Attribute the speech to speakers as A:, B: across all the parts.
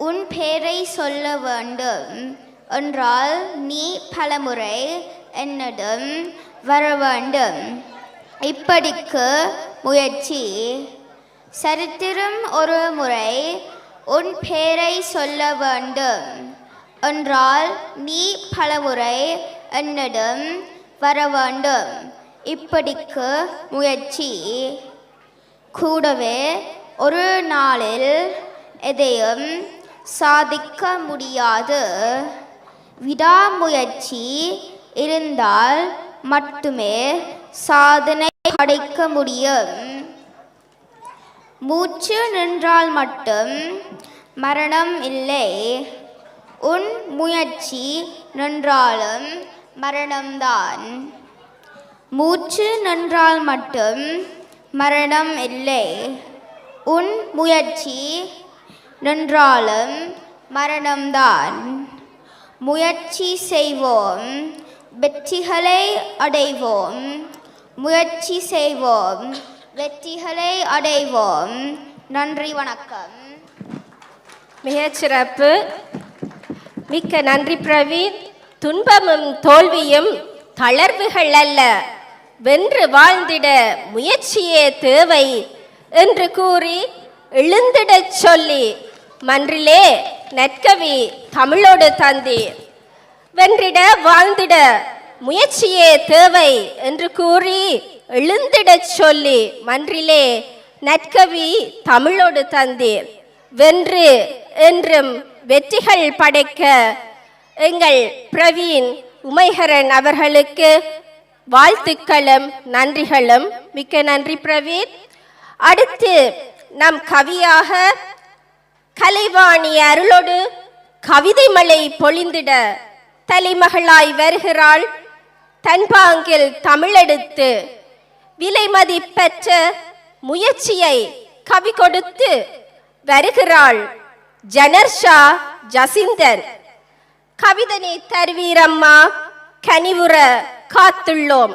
A: உன் பெயரை சொல்ல வேண்டும் என்றால் நீ பலமுறை என்னிடம் வர வேண்டும். இப்படிக்கு முயற்சி. சரித்திரம் ஒரு முறை உன் பெயரை சொல்ல வேண்டும் என்றால் நீ பலமுறை என்னிடம் வர வேண்டும். இப்படிக்கு முயற்சி. கூடவே ஒரு நாளில் எதையும் சாதிக்க முடியாது. விடாமுயற்சி இருந்தால் மட்டுமே சாதனை படைக்க முடியும். மூச்சு நின்றால் மட்டும் மரணம் இல்லை. உன் முயற்சி நின்றாலும் மரணம்தான். மூச்சு நின்றால் மட்டும் மரணம் இல்லை. உன் முயற்சி நின்றாலும் மரணம்தான். முயற்சி செய்வோம் வெற்றிகளை அடைவோம். முயற்சி செய்வோம் வெற்றிகளை அடைவோம். நன்றி வணக்கம்.
B: மிகச்சிறப்பு. மிக்க நன்றி பிரவீன். துன்பமும் தோல்வியும் தளர்வுகள் அல்ல. வென்று வாழ்ந்திட முயற்சியே தேவை என்று கூறி எழுந்திடச் சொல்லி மன்றிலே நற்கவி தமிழோடு தந்தீர் வென்றிட வாழ்ந்திட முயற்சியே தேவை என்று கூறி எழுந்திடச் சொல்லி மன்றிலே நற்கவி தமிழோடு தந்தீர் வென்று என்றும் வெற்றிகள் படைக்க எங்கள் பிரவீன் உமைஹரன் அவர்களுக்கு வாழ்த்துக்களும் நன்றிகளும். மிக்க நன்றி பிரவீன். அடுத்து நம் கவியாக கலைவாணி அருளோடு கவிதை மலை பொழிந்திட தலைமகளாய் வருகிறாள். தன்பாங்கில் தமிழெடுத்து விலை மதிப்பற்ற முயற்சியை கவி கொடுத்து வருகிறாள் ஜனர்ஷா ஜசிந்தன் கவிதனை தருவீரம்மா கனிவுற காத்துள்ளோம்.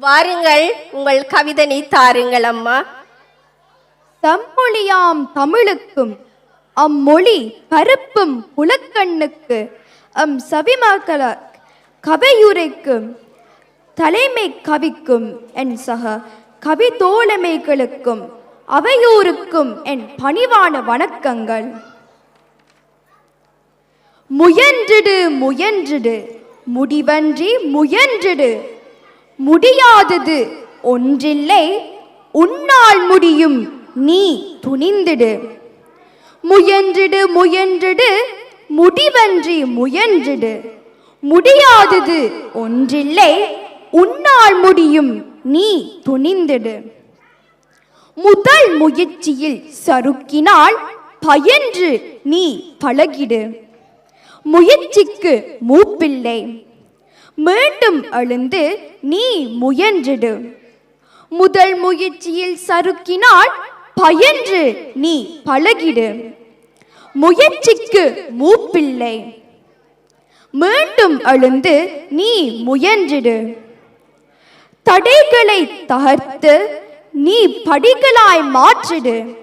B: வாருங்கள் உங்கள் கவிதனை தாருங்கள் அம்மா.
C: தம்மொழியாம் தமிழுக்கும் அம்மொழி பரப்பும் புலக்கண்ணுக்கு அம் சவிமாக்கல கவையுரைக்கும் தலைமை கவிக்கும் என் சக கவி தோழமைகளுக்கும் அவையோருக்கும் என் பணிவான வணக்கங்கள். முயன்றிடு முயன்றிடு முடிவன்றி முயன்றிடு முடியாதது ஒன்றில்லை உன்னால் முடியும் நீ துணிந்திடு. முயன்றிடு முயன்றிடு. முடிவன்றி முயன்றிடு. முடியாதது ஒன்றில்லை. உன்னால் முடியும் நீ துணிந்திடு. முதல் முயற்சியில் சறுக்கினால் பயன்று நீ பழகிடு. முயற்சிக்கு மூப்பில்லை. மீண்டும் எழுந்து நீ முயன்றிடு. முதல் முயற்சியில் சறுக்கினால் பயன்று நீ பழகிடு. முயற்சிக்கு மூப்பில்லை. மீண்டும் அழுந்து நீ முயன்றிடு. தடைகளை தகர்த்து நீ படிகளாய் மாற்றிடு.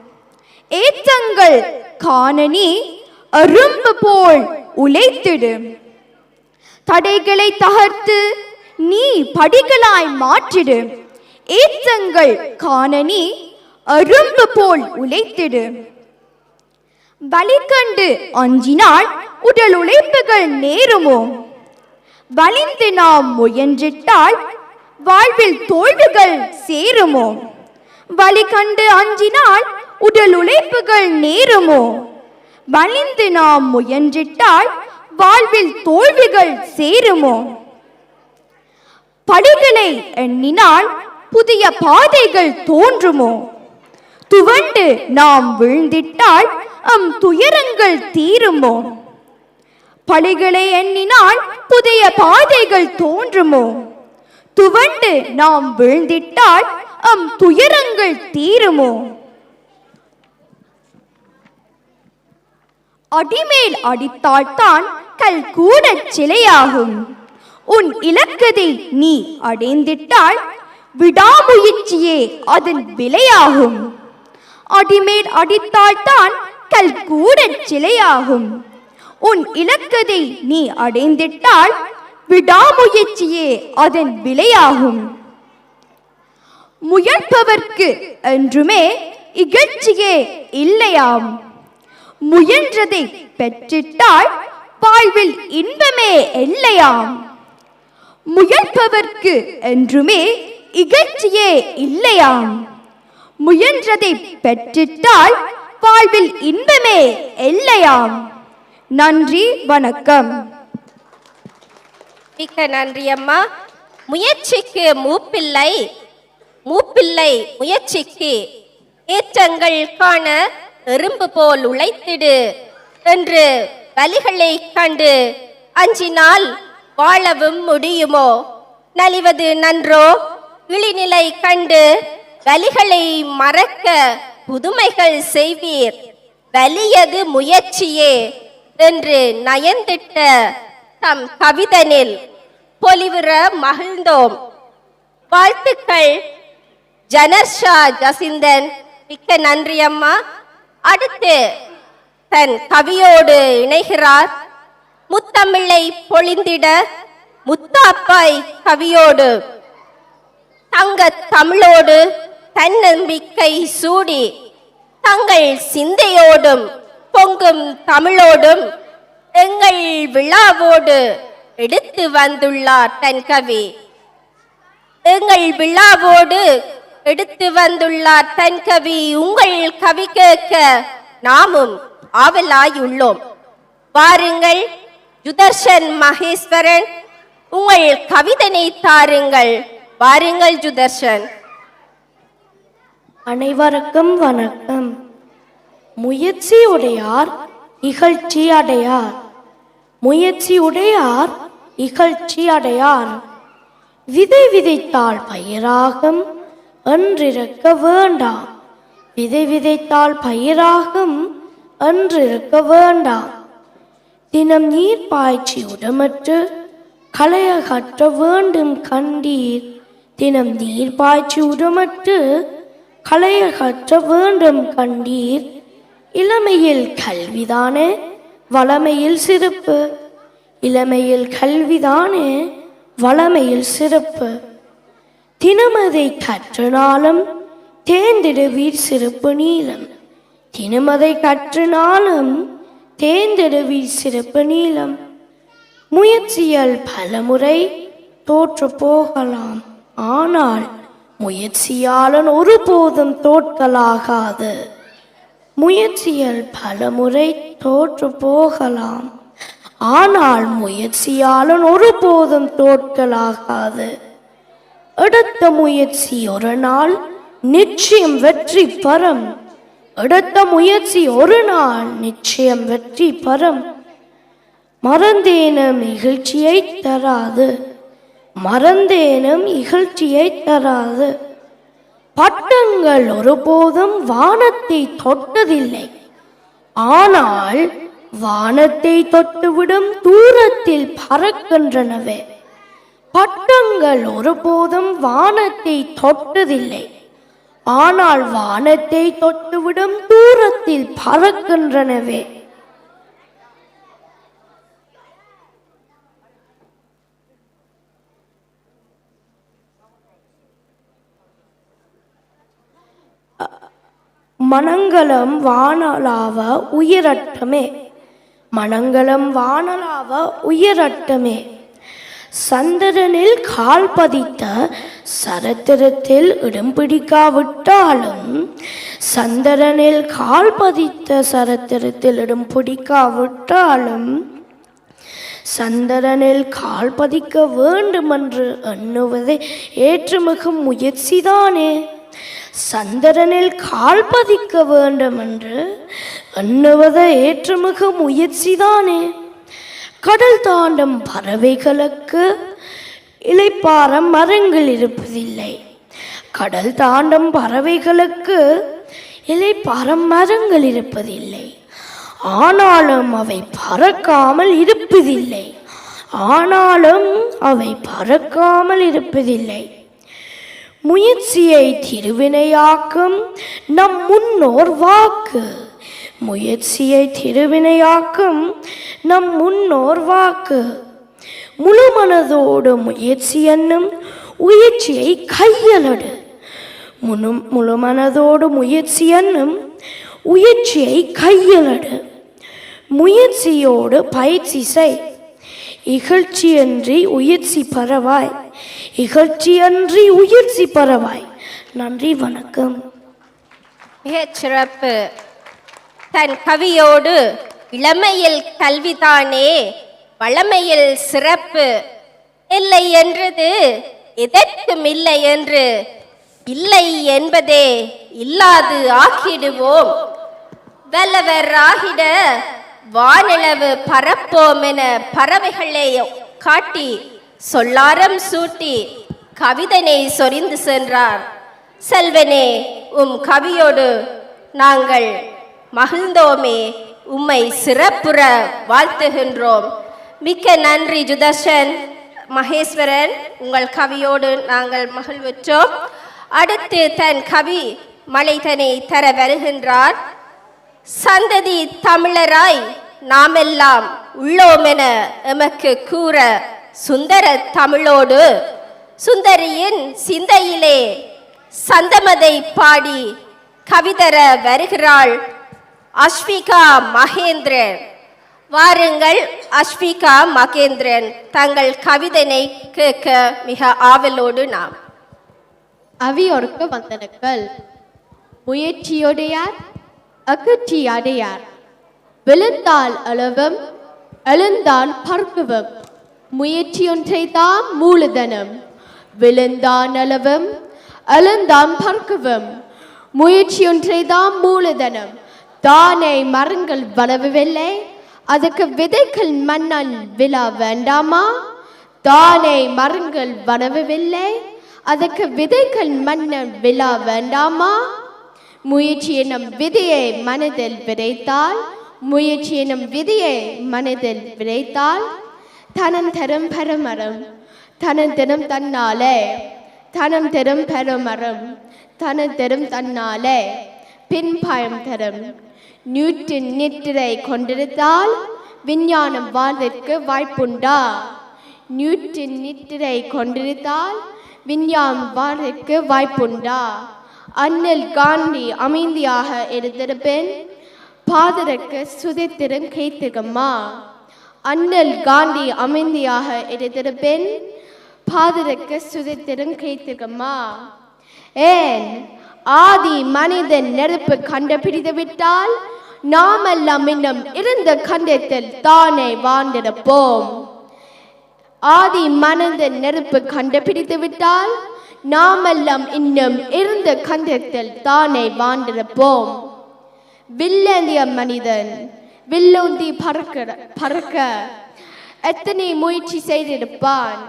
C: ஏத்தங்கள் காண நீ அரும்பு போல் உழைத்திடு. தடைகளை தகர்த்து நீ படிகளாய் மாற்றிடு. ஏத்தங்கள் காண நீ அரும்பு போல் உழைத்திடு. வலி கண்டு அஞ்சினால் உடல் உழைப்புகள் நேருமோ? வலிந்து நாம் முயன்றிட்டால் வாழ்வில் தோல்விகள் சேருமோ? வலி கண்டு அஞ்சினால் உடல் உழைப்புகள் நேருமோ? வலிந்து நாம் முயன்றிட்டால் வாழ்வில் தோல்விகள் சேருமோ? படிகளை எண்ணினால் புதிய பாதைகள் தோன்றுமோ? துவண்டு நாம் விழுந்திட்டால் அம் துயரங்கள் தீருமோ? பழிகளை எண்ணினால் புதிய பாதைகள் தோன்றுமோ? துவண்டு நாம் விழுந்திட்டால் அம் துயரங்கள் தீருமோ? அடிமேல் அடித்தால்தான் கல் கூட சிலையாகும். உன் இலக்கதை நீ அடைந்திட்டால் விடாமுயற்சியே அதன் விலையாகும். அடிமேல் அடித்தால்தான் மக்கள் கூட சிலையாகும். உன் இலக்கதை நீ அடைந்திட்டால் விடாமுயற்சியே அதன் விலையாகும். முயற்பவர்க்கு என்றுமே இகழ்ச்சியே இல்லையாம். முயன்றதை பெற்றிட்டால் வாழ்வில் இன்பமே இல்லையாம். முயற்பவர்க்கு என்றுமே இகழ்ச்சியே இல்லையாம். முயன்றதை பெற்றிட்டால் வாழ்வில் இன்பமே இல்லையாம் நன்றி வணக்கம்.
B: மிக்க நன்றி அம்மா. முயற்சிக்கு மூப்பில்லை மூப்பில்லை முயற்சிக்கு ஏற்றங்கள் காண எறும்பு போல் உழைத்திடு என்று வலிகளை கண்டு அஞ்சினால் வாழவும் முடியுமோ? நலிவது நன்றோ? இழிநிலை கண்டு வலிகளை மறக்க புதுமைகள் செய்வீர். வலியது முயற்சியே என்று நயந்திட்ட தம் கவிதனில் பொலிவுற மகிழ்ந்தோம். வாழ்த்துக்கள் ஜனர்ஷா ஜசிந்தன். மிக்க நன்றி அம்மா. அடுத்து தன் கவியோடு இணைகிறார். முத்தமிழை பொழிந்திட முத்தாப்பாய் கவியோடு தங்க தமிழோடு தன்னம்பிக்கை சூடி தங்கள் சிந்தையோடும் பொங்கும் தமிழோடும் எங்கள் விழாவோடு எடுத்து வந்துள்ளார் தன் கவி. எங்கள் விழாவோடு எடுத்து வந்துள்ளார் தன் கவி. உங்கள் கவி கேட்க நாமும் ஆவலாயுள்ளோம். வாருங்கள் ஜுதர்ஷன் மகேஸ்வரன் உங்கள் கவிதனை தாருங்கள் வாருங்கள் ஜுதர்ஷன்
D: அனைவருக்கும் வணக்கம். முயற்சி உடையார் இகழ்ச்சி அடையார் முயற்சி உடையார் இகழ்ச்சி அடையார் விதை விதைத்தால் பயிராகும் என்றிருக்க வேண்டாம். விதை விதைத்தால் பயிராகும் என்றிருக்க வேண்டாம். தினம் நீர் பாய்ச்சி உடமற்று களையகற்ற வேண்டும் கண்டீர். தினம் நீர் பாய்ச்சி உடமற்று களையகற்ற வேண்டும் கண்டீர். இளமையில் கல்விதானே வளமையில் சிறப்பு. இளமையில் கல்விதானே வளமையில் சிறப்பு. தினமதை கற்றனாலும் தேர்ந்திடுவீர் சிறப்பு நீளம். தினமதை கற்றனாலும் தேர்ந்திடுவீர் சிறப்பு நீளம். முயற்சியால் பலமுறை தோற்று போகலாம். ஆனால் முயற்சியாளன் ஒருபோதும் தோற்கலாகாது. முயற்சியால் பலமுறை தோற்று போகலாம். ஆனால் முயற்சியாளன் ஒருபோதும் தோற்கலாகாது. எடுத்த முயற்சி ஒரு நாள் நிச்சயம் வெற்றி பரம் எடுத்த முயற்சி ஒரு நாள் நிச்சயம் வெற்றி பரம் மறந்தேன இகழ்ச்சியை தராது. மறந்தேனும் இகழ்ச்சியை தராது. பட்டங்கள் ஒருபோதும் வானத்தை தொட்டதில்லை. ஆனால் வானத்தை தொட்டுவிடும் தூரத்தில் பறக்கின்றனவே. பட்டங்கள் ஒருபோதும் வானத்தை தொட்டதில்லை. ஆனால் வானத்தை தொட்டுவிடும் தூரத்தில் பறக்கின்றனவே. மணங்கலம் வானலாவ உயிரட்டமே. மணங்கலம் வானலாவ உயிரட்டமே. சந்திரனில் கால் பதித்த சரத்திரத்தில் இடம் பிடிக்காவிட்டாலும் சந்திரனில் கால் பதித்த சரத்திரத்தில் இடம் பிடிக்காவிட்டாலும் சந்திரனில் கால் பதிக்க வேண்டுமென்று எண்ணுவதே ஏற்றுமிகும் முயற்சிதானே. சந்திரனில் கால் பதிக்க வேண்டுமென்று எண்ணுவதை ஏற்றுமிகு முயற்சிதானே. கடல் தாண்டும் பறவைகளுக்கு இலைப்பார மரங்கள் இருப்பதில்லை. கடல் தாண்டும் பறவைகளுக்கு இலைப்பார மரங்கள் இருப்பதில்லை. ஆனாலும் அவை பறக்காமல் இருப்பதில்லை. ஆனாலும் அவை பறக்காமல் இருப்பதில்லை. முயற்சியை திருவினையாக்கும் நம் முன்னோர் வாக்கு. முயற்சியை திருவினையாக்கும் நம் முன்னோர் வாக்கு. முழு மனதோடு முயற்சி என்னும் உயர்ச்சியை கையலடு. முழு முழு மனதோடு முயற்சி என்னும் உயர்ச்சியை கையலடு. முயற்சியோடு பயிற்சி செய். இகழ்ச்சியன்றி உயர்ச்சி பரவாய். இகழ்ச்சியன்றி உயர்ச்சி பரவாய். நன்றி வணக்கம்.
B: மிகச் சிறப்பு தன் கவியோடு இளமையில் கல்விதானே வளமையில் சிறப்பு. இல்லை என்றது எதற்கும் இல்லை என்று இல்லை என்பதே இல்லாது ஆக்கிடுவோம். வல்லவர் ஆகிட வானிலவு பரப்போம் என பறவைகளை காட்டி சொல்லாரம் சூட்டி கவிதனை சொரிந்து சென்றார். செல்வனே உம் கவியோடு நாங்கள் மகிழ்ந்தோமே. உம்மை சிறப்புற வாழ்த்துகின்றோம். மிக்க நன்றி ஜுதர்ஷன் மகேஸ்வரன். உங்கள் கவியோடு நாங்கள் மகிழ்வுற்றோம். அடுத்து தன் கவி மலைதனை தர வருகின்றார். சந்ததி தமிழராய் நாமெல்லாம் உள்ளோமென எமக்கு கூற சுந்தர தமிழோடு சுந்தரியின் சிந்தையிலே சந்தமதை பாடி கவிதர வருகிறாள் அஸ்விகா மகேந்திரன். வாருங்கள் அஸ்விகா மகேந்திரன் தங்கள் கவிதனை கேட்க மிக ஆவலோடு நாம்.
E: அவியோர்க்கு வந்தனுக்கள் முயற்சியோடையார் அகற்றியடையார். விழுந்தால் அளவும் எழுந்தான் பறக்குவும் முயற்சியொன்றை தாம் மூலதனம். விழுந்தான் அளவும் எழுந்தான் பறக்குவும். முயற்சியொன்றை தாம் மூலதனம். தானே மரங்கள் வளரவில்லை அதுக்கு விதைகள் மண்ணால் விழா வேண்டாமா? தானே மரங்கள் வளரவில்லை அதற்கு விதைகள் மன்னன் விழா வேண்டாமா? முயற்சி எனும் விதையை மனதில் விதைத்தால் முயற்சி எனும் விதையை மனதில் விதைத்தால் தனம் தரும் பரமரம். தனம் தரும் தன்னாலே. தனம் தரும் பரமரம். தனம் தரும் தன்னாலே பின்பயம் தரும். நியூட்டன் நித்திரை கொண்டிருந்தால் விஞ்ஞானம் வாழ்வதற்கு வாய்ப்புண்டா? நியூட்டன் நித்திரை கொண்டிருந்தால் விஞ்ஞானம் வாழ்வதற்கு வாய்ப்புண்டா? அண்ணல் காந்தி அமைதியாக இருந்திருப்பேன். பாதருக்கு சுதந்திரம் கைத்துகம்மா அண்ணல் காந்தி அமைதியாக இருந்திருப்பேன் பாதருக்கு சுதித்திரம் கைத்துகம்மா ஏன் ஆதி மனிதன் நெருப்பு கண்டுபிடித்து விட்டால் நாமெல்லாம் இன்னும் இருந்த கண்டத்தில் தானே வாழ்ந்திருப்போம். ஆதி மனிதன் நெருப்பு கண்டுபிடித்து விட்டால் நாமெல்லாம் இன்னும் இருந்த கண்டத்தில் தானே வாழ்ந்திருப்போம். வில்லந்திய மனிதன் வில்லோந்தி பறக்க பறக்க. எத்தனை முயற்சி செய்திருப்பான்?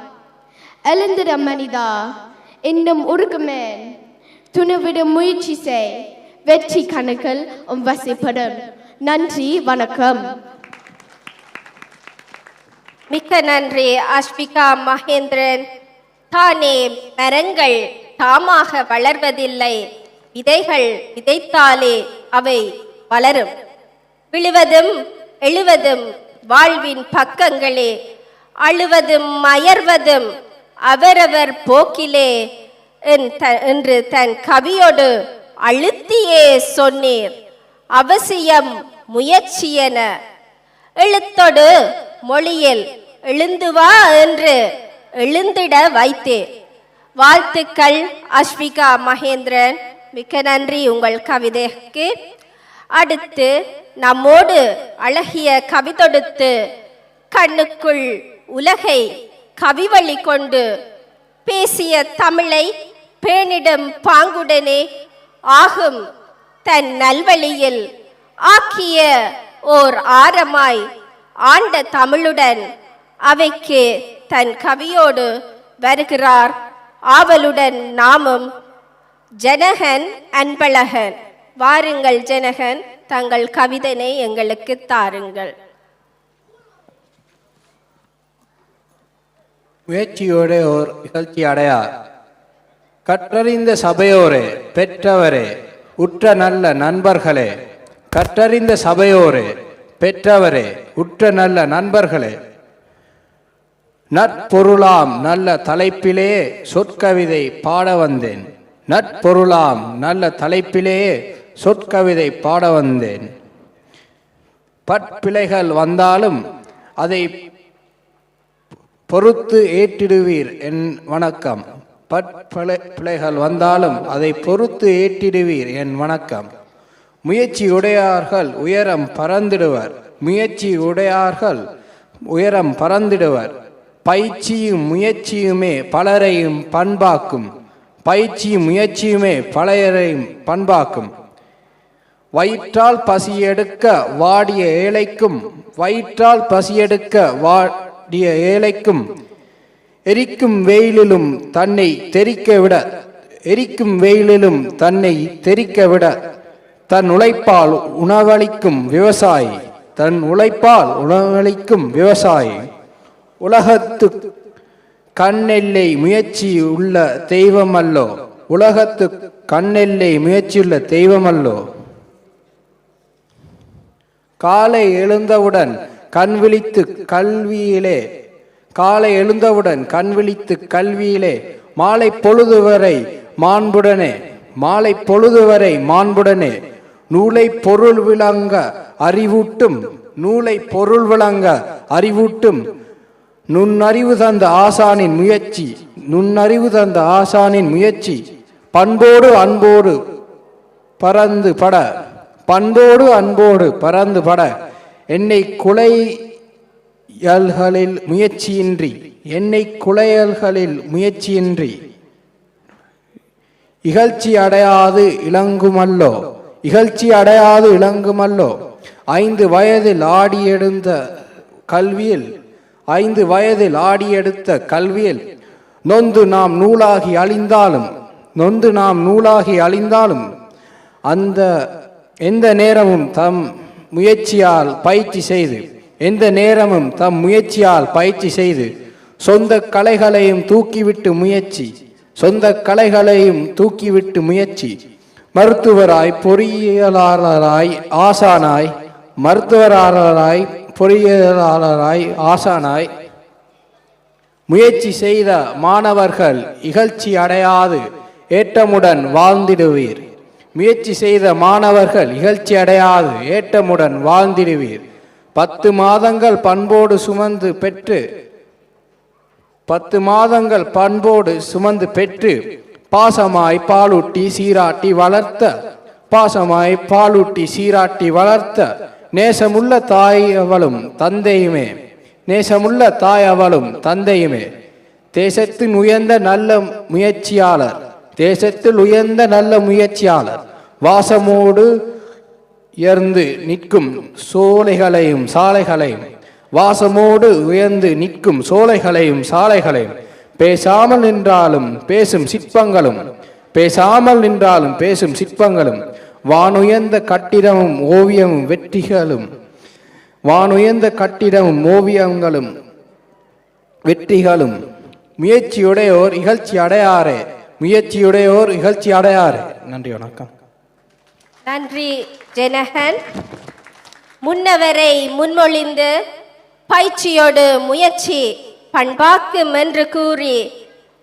E: எழுந்திர மனிதா இன்னும் உருக்குமேன் துணிவிட முயற்சி செய். வெற்றி கணக்கில் உம் வசிப்படும். நன்றி வணக்கம்.
B: மிக்க நன்றி அஸ்பிகா மகேந்திரன். தானே மரங்கள் தாமாக வளர்வதில்லை. விதைகள் விதைத்தாலே அவை வளரும். விழுவதும் எழுவதும் வாழ்வின் பக்கங்களே. அழுவதும் அயர்வதும் அவரவர் போக்கிலே என் த- என்று தன் கவியோடு அழுத்தியே சொன்னீர். அவசியம் முயற்சியென. எழுத்தொடு மொழியில் எழுந்து வா என்று எழுந்திட வைத்தே வாழ்த்துக்கள் அஸ்விகா மகேந்திரன். மிக்க நன்றி உங்கள் கவிதைக்கு. அடுத்து நம்மோடு அழகிய கவி தொடுத்து கண்ணுக்குள் உலகை கவிவழி கொண்டு பேசிய தமிழை பேணிடும் பாங்குடனே ஆகும் தன் நல்வழியில் ஆக்கிய ஓர் ஆரமாய் ஆண்ட தமிழுடன் அவைக்கு தன் கவியோடு வருகிறார் ஆவலுடன் நாமும் ஜனகன் அன்பழகன். வாருங்கள் ஜனகன் தங்கள் கவிதனை எங்களுக்கு தாருங்கள்.
F: முயற்சியோടെ ஓர் இகழ்ச்சி அடையார். கற்றறிந்த சபையோரே பெற்றவரே உற்ற நல்ல நண்பர்களே. கற்றறிந்த சபையோரே பெற்றவரே உற்ற நல்ல நண்பர்களே. நட்பொருளாம் நல்ல தலைப்பிலே சொற்கவிதை பாட வந்தேன். நட்பொருளாம் நல்ல தலைப்பிலே சொற்கவிதை பாட வந்தேன். பற்பிழைகள் வந்தாலும் அதை பொறுத்து ஏற்றிடுவீர் என் வணக்கம். பட்பிழை பிழைகள் வந்தாலும் அதை பொறுத்து ஏற்றிடுவீர் என் வணக்கம். முயற்சி உடையார்கள் உயரம் பறந்திடுவர். முயற்சி உடையார்கள் உயரம் பறந்திடுவர். பயிற்சியும் முயற்சியுமே பலரையும் பண்பாக்கும். பயிற்சியும் முயற்சியுமே பலரையும் பண்பாக்கும். வயிற்றால் பசியெடுக்க வாடிய ஏழைக்கும் வயிற்றால் பசியெடுக்க வாடிய ஏழைக்கும் எரிக்கும் வெயிலிலும் தன்னை தெரிக்க விட எரிக்கும் வெயிலிலும் தன்னை தெரிக்க விட தன் உழைப்பால் உணவளிக்கும் விவசாயி தன் உழைப்பால் உணவளிக்கும் விவசாயி. உலகத்து கண்ணெல்லை முயற்சி உள்ள தெய்வமல்லோ உலகத்து கண்ணெல்லை முயற்சியுள்ள தெய்வமல்லோ காலை எழுந்தவுடன் கண் விழித்து கல்வியிலே காலை எழுந்தவுடன் கண் விழித்து கல்வியிலே மாலை பொழுது வரை மாண்புடனே மாலை பொழுது வரை மாண்புடனே நூலை பொருள் விளங்க அறிவூட்டும் நூலை பொருள் விளங்க அறிவூட்டும். நுண்ணறிவு தந்த ஆசானின் முயற்சி நுண்ணறிவு தந்த ஆசானின் முயற்சி பண்போடு அன்போடு பறந்து பட பண்போடு அன்போடு பறந்து பட என்னை குலையல்களில் முயற்சியின்றி என்னை குலையல்களில் முயற்சியின்றி. இகழ்ச்சி அடையாது இளங்குமல்லோ இகழ்ச்சி அடையாது இளங்குமல்லோ. ஐந்து வயதில் ஆடி எடுத்த கல்வியில் ஐந்து வயதில் ஆடி எடுத்த கல்வியில் நொந்து நாம் நூலாகி அழிந்தாலும் நொந்து நாம் நூலாகி அழிந்தாலும் அந்த எந்த நேரமும் தம் முயற்சியால் பயிற்சி செய்து எந்த நேரமும் தம் முயற்சியால் பயிற்சி செய்து சொந்த கலைகளையும் தூக்கிவிட்டு முயற்சி சொந்த கலைகளையும் தூக்கிவிட்டு முயற்சி மருத்துவராய் பொறியியலாளராய் ஆசானாய் மருத்துவராளராய் பொறியியலாளராய் ஆசானாய் முயற்சி செய்த மாணவர்கள் இகழ்ச்சி அடையாது ஏற்றமுடன் வாழ்ந்திடுவீர். முயற்சி செய்த மாணவர்கள் இகழ்ச்சி அடையாது ஏற்றமுடன் வாழ்ந்திடுவீர். பத்து மாதங்கள் பண்போடு சுமந்து பெற்று பத்து மாதங்கள் பண்போடு சுமந்து பெற்று பாசமாய் பாலூட்டி சீராட்டி வளர்த்த பாசமாய் பாலூட்டி சீராட்டி வளர்த்த நேசமுள்ள தாய் அவளும் தந்தையுமே நேசமுள்ள தாய் அவளும் தந்தையுமே. தேசத்தின் உயர்ந்த நல்ல முயற்சியாளர் தேசத்தில் உயர்ந்த நல்ல முயற்சியாளர். வாசமோடு உயர்ந்து நிற்கும் சோலைகளையும் சாலைகளையும் வாசமோடு உயர்ந்து நிற்கும் சோலைகளையும் சாலைகளையும் பேசாமல் நின்றாலும் பேசும் சிற்பங்களும் பேசாமல் நின்றாலும் பேசும் சிற்பங்களும் வானுயர்ந்த கட்டிடமும் ஓவியமும் வெற்றிகளும் வானுயர்ந்த கட்டிடமும் ஓவியங்களும் வெற்றிகளும். முயற்சியுடையோர் இகழ்ச்சி அடையாரே முயற்சியுடையோர் இகழ்ச்சி அடையாரே நன்றி வணக்கம்.
B: நன்றி ஜெனகன் முன்னவரை முன்மொழிந்து பயிற்சியோடு முயற்சி பண்பாக்கும் என்று கூறி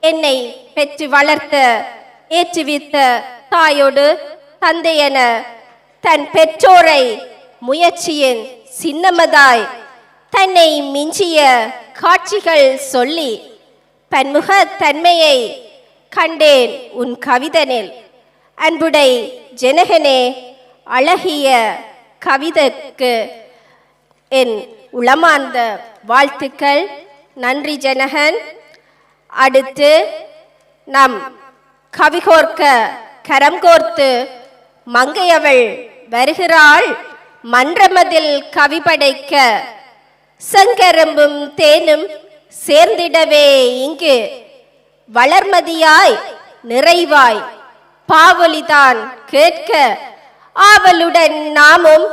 B: என்னை பெற்று வளர்த்த ஏற்றுவித்த தாயோடு தந்தையென தன் பெற்றோரை முயற்சியின் சின்னமதாய் தன்னை மிஞ்சிய காட்சிகள் சொல்லி பன்முகத்தன்மையை கண்டேன் உன் கவிதனில் அன்புடை ஜனகனே அழகிய கவிதைக்கு என் உளமார்ந்த வாழ்த்துக்கள். நன்றி ஜனகன். அடுத்து நம் கவிகோர்க்க கரம் கோர்த்து மங்கையவள் வருகிறாள். மன்றமதில் கவி படைக்க செங்கரும்பும் தேனும் சேர்ந்திடவே இங்கு வளர்மதியாய் நிறைவாய். பாவொலிதான் கேட்க ஆவலுடன் நாமும்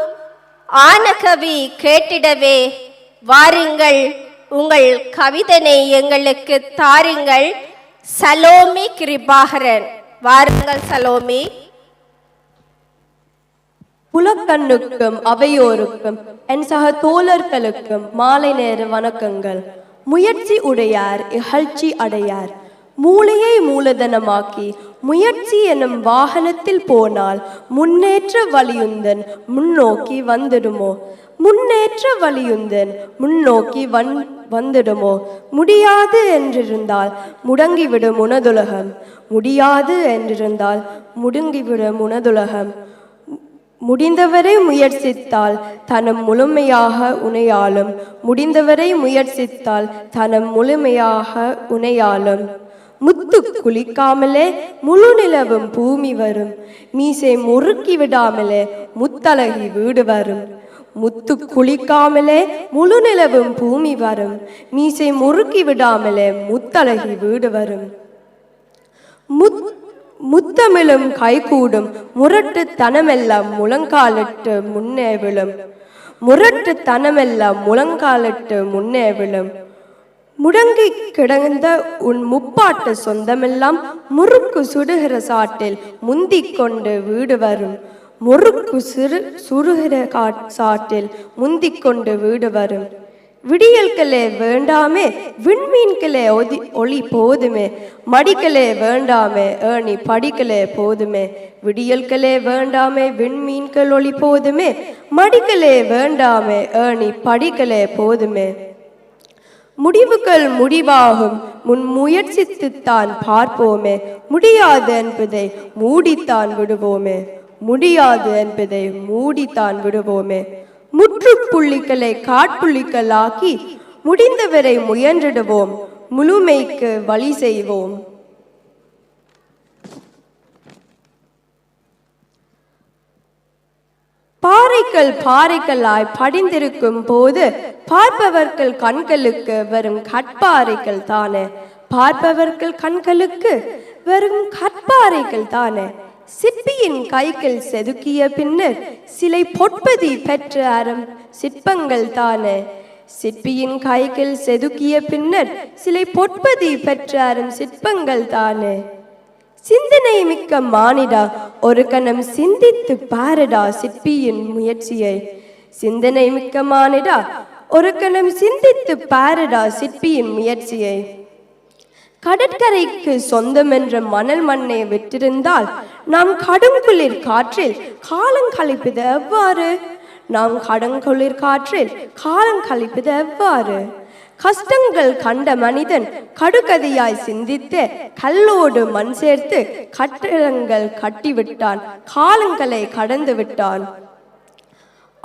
B: ஆனகவி கேட்டிடவே வாருங்கள் உங்கள் கவிதனை எங்களுக்கு தாருங்கள் சலோமி கிருபாகரன். வாருங்கள் சலோமி.
G: புலக்கண்ணுக்கும் அவையோருக்கும் என் சக தோழர்களுக்கும் மாலை நேர வணக்கங்கள். முயற்சி உடையார் இகழ்ச்சி அடையார். மூளையை மூலதனமாக்கி முயற்சி எனும் வாகனத்தில் போனால் முன்னேற்ற வலியுந்தன் முன்னோக்கி வந்துடுமோ? முன்னேற்ற வலியுந்தன் முன்னோக்கி வந் வந்துடுமோ? முடியாது என்றிருந்தால் முடங்கிவிடும் உனதுலகம். முடியாது என்றிருந்தால் முடுங்கிவிடும் உனதுலகம். முடிந்தவரை முயற்சித்தால் தனம் முழுமையாக உனையாலும் முடிந்தவரை முயற்சித்தால் தனம் முழுமையாக உனையாலும் முத்து குளிக்காமலே முழு நிலவும் பூமி வரும். மீசை முறுக்கி விடாமலே முத்தழகி வீடு வரும். முத்து குளிக்காமலே முழு நிலவும் பூமி வரும். மீசை முறுக்கி விடாமலே முத்தழகி வீடு வரும். முத் முத்தமிழும் கைகூடும் முரட்டு தனமெல்லாம் முழங்காலிட்டு முன்னே விழும். முரட்டு தனமெல்லாம் முழங்காலிட்டு முன்னே விழும். முடங்கி கிடந்த உன் முப்பாட்டு சொந்தமெல்லாம் முறுக்கு சுடுகிற சாட்டில் முந்திக் கொண்டு வீடு வரும். முறுக்கு சிறு சுடுகிற காட் சாட்டில் முந்திக் கொண்டு வீடு வரும். விடியல்களே வேண்டாமே விண்மீன்களே ஒதி ஒளி போதுமே. மடிக்கலே வேண்டாமே ஏணி படிக்கலே போதுமே. விடியல்களே வேண்டாமே விண்மீன்கள் ஒளி போதுமே. மடிக்கலே வேண்டாமே ஏணி படிக்கலே போதுமே. முடிவுகள் முடிவாகும். முன் முயற்சித்துத்தான் பார்ப்போமே. முடியாது என்பதை மூடித்தான் விடுவோமே. முடியாது என்பதை மூடித்தான் விடுவோமே. முற்றுப்புள்ளிகளை காட்புள்ளிகளாக்கி முடிந்தவரை முயன்றிடுவோம். முழுமைக்கு வழி செய்வோம். பாறைகள் பாறைகளாய் படிந்திருக்கும் போது பார்ப்பவர்கள் கண்களுக்கு வரும் கட்பாறைகள் தானே? பார்ப்பவர்கள் கண்களுக்கு வெறும் கற்பாறைகள் தானே? சிற்பியின் கைகள் செதுக்கிய பின்னர் சிலை பொற்பதி பெற்ற அறம் சிற்பங்கள் தானே? சிற்பியின் கைகள் செதுக்கிய பின்னர் சிலை பொற்பதி பெற்ற அறம் சிற்பங்கள் தானே? சிந்தனை மிக்க மானிடா ஒரு கணம் சிந்தித்து பாரடா சிற்பியின் முயற்சியை. சிந்தனை மிக்க மானிடா ஒரு கணம் சிந்தித்து பாரடா சிற்பியின் முயற்சியை. கடற்கரைக்கு சொந்தம் என்ற மணல் மண்ணை விட்டிருந்தால் நாம் கடுங்குளிர் காற்றில் காலம் கழிப்பது எவ்வாறு? நாம் கடுங்குளிர் காற்றில் காலம் கழிப்பது எவ்வாறு? கஷ்டங்கள் கண்ட மனிதன் கடுகதியாய் சிந்தித்து கல்லோடு மண் சேர்த்து கட்டிடங்கள் கட்டிவிட்டான் காலங்களை கடந்து விட்டான்.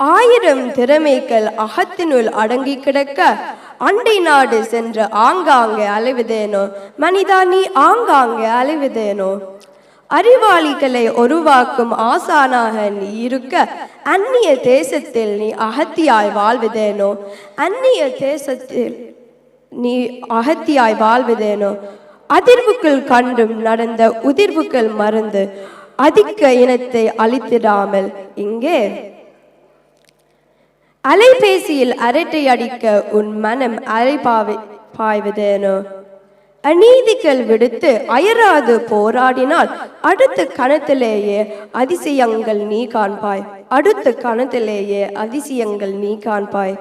G: ஆயிரம் திறமைகள் அகத்தினுள் அடங்கி கிடக்க அண்டை நாடு சென்று ஆங்காங்கே அலைவதேனோ? மனிதா நீ ஆங்காங்கே அலைவதேனோ? அறிவாளிகளை உருவாக்கும் ஆசானாக நீ இருக்க அந்நிய தேசத்தில் நீ அகத்தியாய் வாழ்வதேனோ? அந்நிய தேசத்தில் நீ அகத்தியாய் வாழ்வதேனோ? அதிர்வுகள் கண்டும் நடந்த உதிர்வுகள் மறந்து அதிக இனத்தை அழித்திடாமல் இங்கே. அலைபேசியில் அரட்டை அடிக்க உன் மனம் அலைபாவி பாய்வதேனோ? அநீதிகள் விடுத்து அயராது போராடினால் அடுத்த கணத்திலேயே அதிசயங்கள் நீ காண்பாய். அடுத்த கணத்திலேயே அதிசயங்கள் நீ காண்பாய்.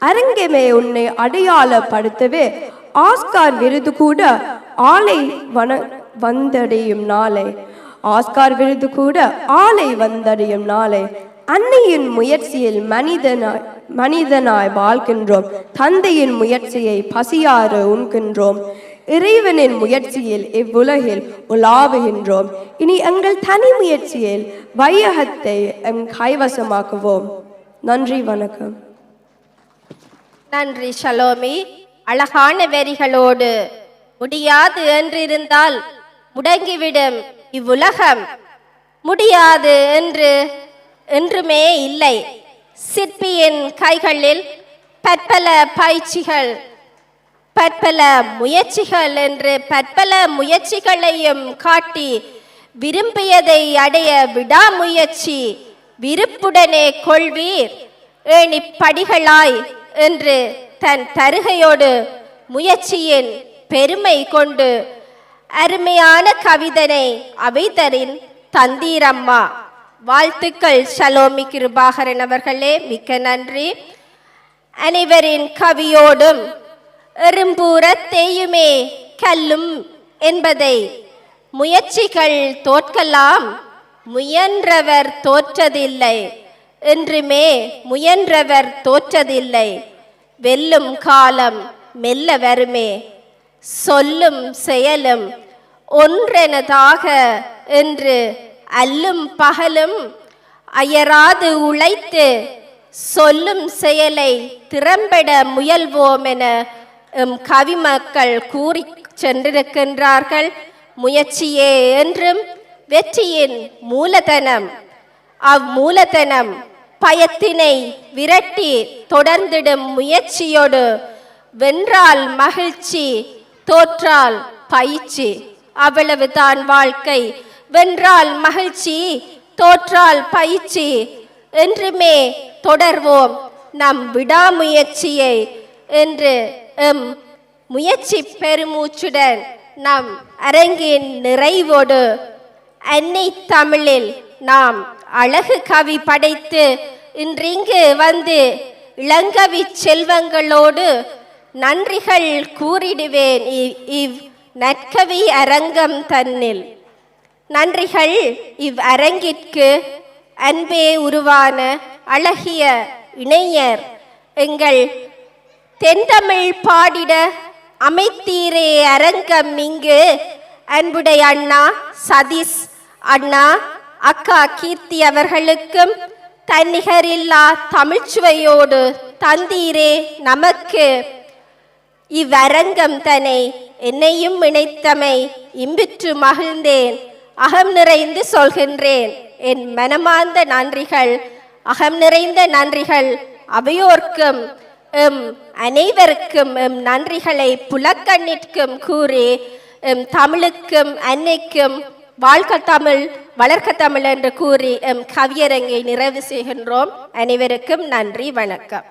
G: அரங்கமே உன்னை அடையாளப்படுத்தவே ஆஸ்கார் விருது கூட ஆலை வன வந்தடையும் நாளை. ஆஸ்கார் விருது கூட ஆலை வந்தடையும் நாளை. அன்னையின் முயற்சியில் மனிதனாய் மனிதனாய் வாழ்கின்றோம். தந்தையின் முயற்சியை பசியாறு உண்கின்றோம். இறைவனின் முயற்சியில் இவ்வுலகில் உலாவுகின்றோம். இனி எங்கள் தனி முயற்சியில் வையகத்தை எம் கைவசமாக்குவோம். நன்றி வணக்கம்.
B: நன்றி ஷலோமி. அழகான வெறிகளோடு முடியாது என்றிருந்தால் முடங்கிவிடும் இவ்வுலகம். முடியாது என்று என்றுமே இல்லை. சிற்பியின் கைகளில் பற்பல பயிற்சிகள் பற்பல முயற்சிகள் என்று பற்பல முயற்சிகளையும் காட்டி விரும்பியதை அடைய விடாமுயற்சி விருப்புடனே கொள்வீர். ஏணிப்படிகளாய் என்று தன் தருகையோடு முயற்சியின் பெருமை கொண்டு அருமையான கவிதனை அவைதரின் தந்தீரம்மா. வாழ்த்துக்கள் ஷலோமி கிருபாகரன் அவர்களே மிக்க நன்றி. அனைவரின் கவியோடும் எறும்பூர தேயுமே கல்லும் என்பதை முயற்சிகள் தோற்கலாம் முயன்றவர் தோற்றதில்லை என்றுமே முயன்றவர் தோற்றதில்லை. வெல்லும் காலம் மெல்ல வருமே சொல்லும் செயலும் ஒன்றெனதாக என்று அல்லும் பகலும் அயராது உழைத்து சொல்லும் செயலை திறம்பட முயல்வோம் என எம் கவிமக்கள் கூறி சென்றிருக்கின்றார்கள் முயற்சியே என்றும் வெற்றியின் மூலதனம் அம்மூலதனம் பயத்தினை விரட்டி தொடர்ந்திடும் முயற்சியோடு வென்றால் மகிழ்ச்சி தோற்றால் பயிற்சி அவ்வளவுதான் வாழ்க்கை. வென்றால் மகிழ்ச்சி தோற்றால் பயிற்சி என்றுமே தொடர்வோம் நம் விடாமுயற்சியை என்று எம் முயற்சி பெருமூச்சுடன் நம் அரங்கின் நிறைவோடு அன்னை தமிழில் நாம் அழகு கவி படைத்து இன்றிங்கு வந்து இளங்கவி செல்வங்களோடு நன்றிகள் கூறிடுவேன் இவ் நற்கவி அரங்கம் தன்னில். நன்றிகள் இவ் அரங்கிற்கு அன்பே உருவான அழகிய இணையர் எங்கள் தென்தமிழ் பாடிட அமைத்தீரே அரங்கம் இங்கு. அன்புடைய அண்ணா சதீஷ் அண்ணா அக்கா கீர்த்தி அவர்களுக்கும் தன்னிகரில்லா தமிழ்ச்சுவையோடு தந்தீரே நமக்கு. இவ்வரங்கம் தனை என்னையும் இணைத்தமை இம்பிற்று மகிழ்ந்தேன். அகம் நிறைந்து சொல்கின்றேன். என் மனமார்ந்த நன்றிகள் அகம் நிறைந்த நன்றிகள் அவையோர்க்கும். அனைவருக்கும் எம் நன்றிகளை புலக்கண்ணிற்கும் கூறி எம் தமிழுக்கும் அன்னைக்கும் வாழ்க தமிழ் வளர்க்க தமிழ் என்று கூறி எம் கவியரங்கை நிறைவு செய்கின்றோம். அனைவருக்கும் நன்றி வணக்கம்.